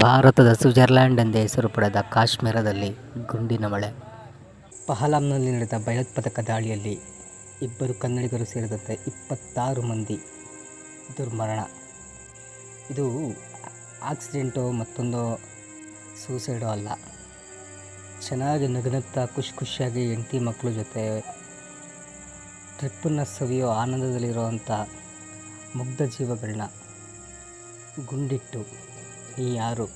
ಭಾರತದ ಸ್ವಿಟ್ಜರ್ಲ್ಯಾಂಡ್ ಎಂದೇ ಹೆಸರು ಪಡೆದ ಕಾಶ್ಮೀರದಲ್ಲಿ ಗುಂಡಿನ ಮಳೆ. ಪಹಲಾಂನಲ್ಲಿ ನಡೆದ ಭಯೋತ್ಪಾದಕ ದಾಳಿಯಲ್ಲಿ ಇಬ್ಬರು ಕನ್ನಡಿಗರು ಸೇರಿದಂತೆ ಇಪ್ಪತ್ತಾರು ಮಂದಿ ದುರ್ಮರಣ. ಇದು ಆಕ್ಸಿಡೆಂಟು ಮತ್ತೊಂದು ಸೂಸೈಡು ಅಲ್ಲ. ಚೆನ್ನಾಗಿ ನಗುನಗ್ತಾ ಖುಷಿ ಖುಷಿಯಾಗಿ ಹೆಂಡತಿ ಮಕ್ಕಳ ಜೊತೆ ಟ್ರಿಪ್ಪನ್ನು ಸವಿಯೋ ಆನಂದದಲ್ಲಿರುವಂಥ ಮುಗ್ಧ ಜೀವಗಳನ್ನ ಗುಂಡಿಟ್ಟು ನೀ ಯಾರು?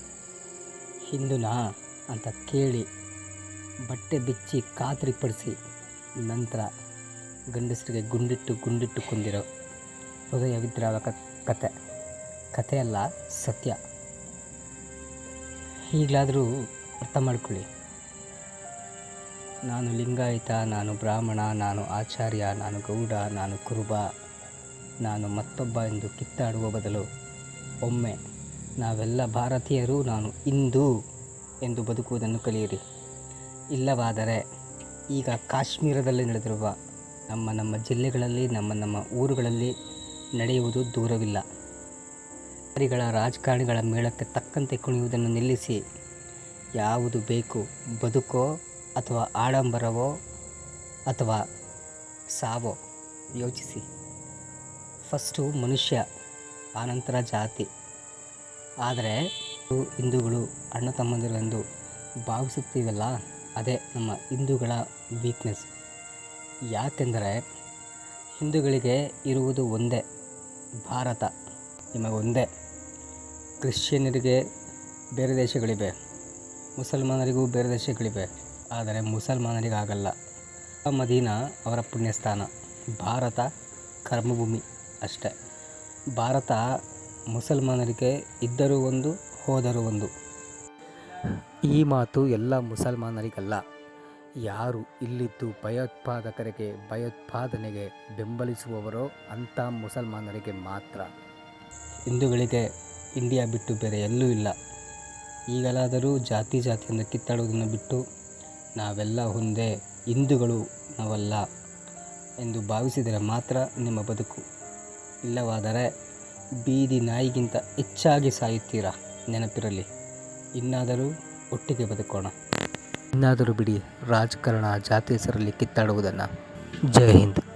ಹಿಂದುನಾ ಅಂತ ಕೇಳಿ ಬಟ್ಟೆ ಬಿಚ್ಚಿ ಖಾತ್ರಿಪಡಿಸಿ ನಂತರ ಗಂಡಸರಿಗೆ ಗುಂಡಿಟ್ಟು ಗುಂಡಿಟ್ಟು ಕುಂದಿರೋ ಹೃದಯ ವಿದ್ರಾವಕ ಕತೆ. ಕಥೆಯಲ್ಲ ಸತ್ಯ. ಈಗಲಾದರೂ ಅರ್ಥ ಮಾಡ್ಕೊಳ್ಳಿ. ನಾನು ಲಿಂಗಾಯತ, ನಾನು ಬ್ರಾಹ್ಮಣ, ನಾನು ಆಚಾರ್ಯ, ನಾನು ಗೌಡ, ನಾನು ಕುರುಬ, ನಾನು ಮತ್ತೊಬ್ಬ ಎಂದು ಕಿತ್ತಾಡುವ ಬದಲು ಒಮ್ಮೆ ನಾವೆಲ್ಲ ಭಾರತೀಯರು, ನಾನು ಇಂದು ಎಂದು ಬದುಕುವುದನ್ನು ಕಲಿಯಿರಿ. ಇಲ್ಲವಾದರೆ ಈಗ ಕಾಶ್ಮೀರದಲ್ಲಿ ನಡೆದಿರುವ ನಮ್ಮ ನಮ್ಮ ಜಿಲ್ಲೆಗಳಲ್ಲಿ, ನಮ್ಮ ನಮ್ಮ ಊರುಗಳಲ್ಲಿ ನಡೆಯುವುದು ದೂರವಿಲ್ಲ. ಪರಿಗಳ ರಾಜಕಾರಣಿಗಳ ಮೇಳಕ್ಕೆ ತಕ್ಕಂತೆ ಕುಣಿಯುವುದನ್ನು ನಿಲ್ಲಿಸಿ, ಯಾವುದು ಬೇಕು, ಬದುಕೋ ಅಥವಾ ಆಡಂಬರವೋ ಅಥವಾ ಸಾವೋ ಯೋಚಿಸಿ. ಫಸ್ಟು ಮನುಷ್ಯ ಆನಂತರ ಜಾತಿ. ಆದರೆ ಹಿಂದೂಗಳು, ಅಣ್ಣ ತಮ್ಮಂದಿರು ಎಂದು ಭಾವಿಸುತ್ತೀವಲ್ಲ, ಅದೇ ನಮ್ಮ ಹಿಂದೂಗಳ ವೀಕ್ನೆಸ್ ಯಾಕೆಂದರೆ ಹಿಂದೂಗಳಿಗೆ ಇರುವುದು ಒಂದೇ, ಭಾರತ. ನಿಮಗೊಂದೇ ಕ್ರಿಶ್ಚಿಯನ್ನರಿಗೆ ಬೇರೆ ದೇಶಗಳಿವೆ, ಮುಸಲ್ಮಾನರಿಗೂ ಬೇರೆ ದೇಶಗಳಿವೆ, ಆದರೆ ಮುಸಲ್ಮಾನರಿಗಾಗಲ್ಲ ಮದೀನ ಅವರ ಪುಣ್ಯಸ್ಥಾನ, ಭಾರತ ಕರ್ಮಭೂಮಿ ಅಷ್ಟೇ. ಭಾರತ ಮುಸಲ್ಮಾನರಿಗೆ ಇದ್ದರೂ ಒಂದು ಹೋದರೂ ಒಂದು. ಈ ಮಾತು ಎಲ್ಲ ಮುಸಲ್ಮಾನರಿಗಲ್ಲ. ಯಾರು ಇಲ್ಲಿದ್ದು ಭಯೋತ್ಪಾದಕರಿಗೆ ಭಯೋತ್ಪಾದನೆಗೆ ಬೆಂಬಲಿಸುವವರೋ ಅಂಥ ಮುಸಲ್ಮಾನರಿಗೆ ಮಾತ್ರ. ಹಿಂದೂಗಳಿಗೆ ಇಂಡಿಯಾ ಬಿಟ್ಟು ಬೇರೆ ಎಲ್ಲೂ ಇಲ್ಲ. ಈಗಲಾದರೂ ಜಾತಿ ಜಾತಿಯಿಂದ ಕಿತ್ತಾಡುವುದನ್ನು ಬಿಟ್ಟು ನಾವೆಲ್ಲ ಒಂದೇ ಹಿಂದೂಗಳು ನಾವಲ್ಲ ಎಂದು ಭಾವಿಸಿದರೆ ಮಾತ್ರ ನಿಮ್ಮ ಬದುಕು ಇಲ್ಲವಾದರೆ ಬೀದಿ ನಾಯಿಗಿಂತ ಹೆಚ್ಚಾಗಿ ಸಾಯುತ್ತೀರಾ ನೆನಪಿರಲಿ. ಇನ್ನಾದರೂ ಒಟ್ಟಿಗೆ ಬದುಕೋಣ. ಇನ್ನಾದರೂ ಬಿಡಿ ರಾಜಕಾರಣ ಜಾತಿ ಹೆಸರಲ್ಲಿ ಕಿತ್ತಾಡುವುದನ್ನು. ಜೈ ಹಿಂದ್.